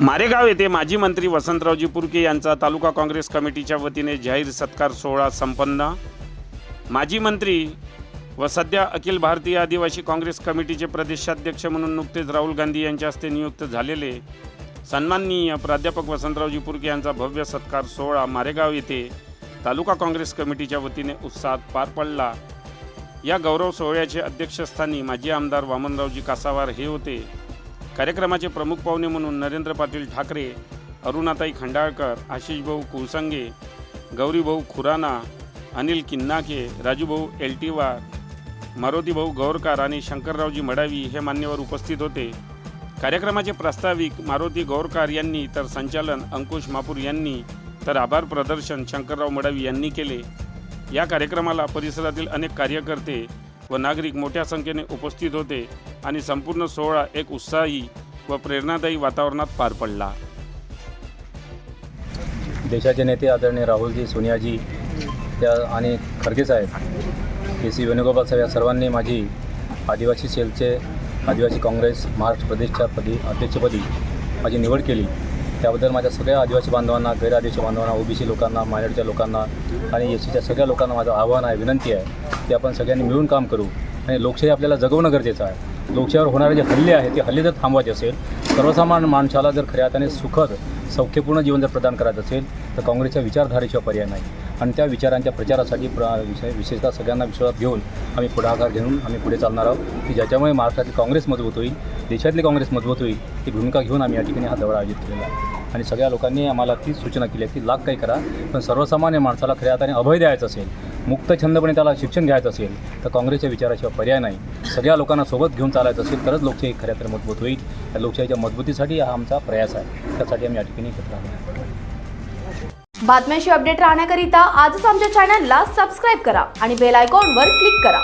मारेगाव येथे माजी मंत्री वसंतरावजी पुरके यांचा तालुका काँग्रेस कमिटीच्या वतीने जाहीर सत्कार सोहळा संपन्न. माजी मंत्री व सध्या अखिल भारतीय आदिवासी काँग्रेस कमिटीचे प्रदेशाध्यक्ष म्हणून नुकतेच राहुल गांधी यांच्या हस्ते नियुक्त झालेले सन्माननीय प्राध्यापक वसंतरावजी पुरके यांचा भव्य सत्कार सोहळा मारेगाव येथे तालुका काँग्रेस कमिटीच्या वतीने उत्साहात पार पडला. या गौरव सोहळ्याचे अध्यक्षस्थानी माजी आमदार वामनरावजी कासावार हे होते. कार्यक्रमाचे प्रमुख पाहुणे म्हणून नरेंद्र पाटील ठाकरे अरुणाताई खंडाळकर आशिषभाऊ भाऊ गौरीभाऊ खुराना अनिल किन्नाके राजूभाऊ एलटीवार मारुतीभाऊ गौरकार आणि शंकररावजी मडावी हे मान्यवर उपस्थित होते. कार्यक्रमाचे प्रास्ताविक मारुती गौरकार यांनी तर संचालन अंकुश मापूर यांनी तर आभार प्रदर्शन शंकरराव मडावी यांनी केले. या कार्यक्रमाला परिसरातील अनेक कार्यकर्ते व नागरिक मोठ्या संख्येने उपस्थित होते. आणि संपूर्ण सोहळा एक उत्साही व प्रेरणादायी वातावरणात पार पडला. देशाचे नेते आदरणीय राहुलजी सोनियाजी त्या आणि खरगे साहेब के सी वेणुगोपाल साहेब या सर्वांनी माझी आदिवासी सेलचे आदिवासी काँग्रेस महाराष्ट्र प्रदेशच्या पदी अध्यक्षपदी माझी निवड केली. त्याबद्दल माझ्या सगळ्या आदिवासी बांधवांना गैरआदिवासी बांधवांना ओबीसी लोकांना मायनॉरिटीच्या लोकांना आणि एस सीच्या सगळ्या लोकांना माझं आव्हान आहे विनंती आहे की आपण सगळ्यांनी मिळून काम करू आणि लोकशाही आपल्याला जगवणं गरजेचं आहे. लोकशाहीवर होणारे जे हल्ले आहेत ते हल्ले जर थांबवायचे असेल सर्वसामान्य माणसाला जर खऱ्या अर्थाने सुखद सौख्यपूर्ण जीवन जर प्रदान करायचं असेल तर काँग्रेसच्या विचारधारेशिवाय पर्याय नाही. आणि त्या विचारांच्या प्रचारासाठी प्र विषय विशेषतः सगळ्यांना विश्वासात घेऊन आम्ही पुढाकार घेऊन आम्ही पुढे चालणार आहोत की ज्याच्यामुळे महाराष्ट्रातली काँग्रेस मजबूत होईल देशातली काँग्रेस मजबूत होईल ही भूमिका घेऊन आम्ही या ठिकाणी हा दौरा आयोजित केलेला आहे. आणि सगळ्या लोकांनी आम्हाला तीच सूचना केली आहे की लाख काही करा पण सर्वसामान्य माणसाला खऱ्या अर्थाने अभय द्यायचं असेल मुक्त छंदपणे त्याला शिक्षण घ्यायचं असेल तर काँग्रेसच्या विचाराशिवाय पर्याय नाही. सगळ्या लोकांना सोबत घेऊन चालायचं असेल तरच लोकशाही खऱ्या तर मजबूत होईल. त्या लोकशाहीच्या मजबूतीसाठी हा आमचा प्रयास आहे. त्यासाठी आम्ही या ठिकाणी एकत्र आलो बातम्यांशी अपडेट राहण्याकरिता आजच आमच्या चॅनलला सबस्क्राईब करा आणि बेल आयकॉनवर क्लिक करा.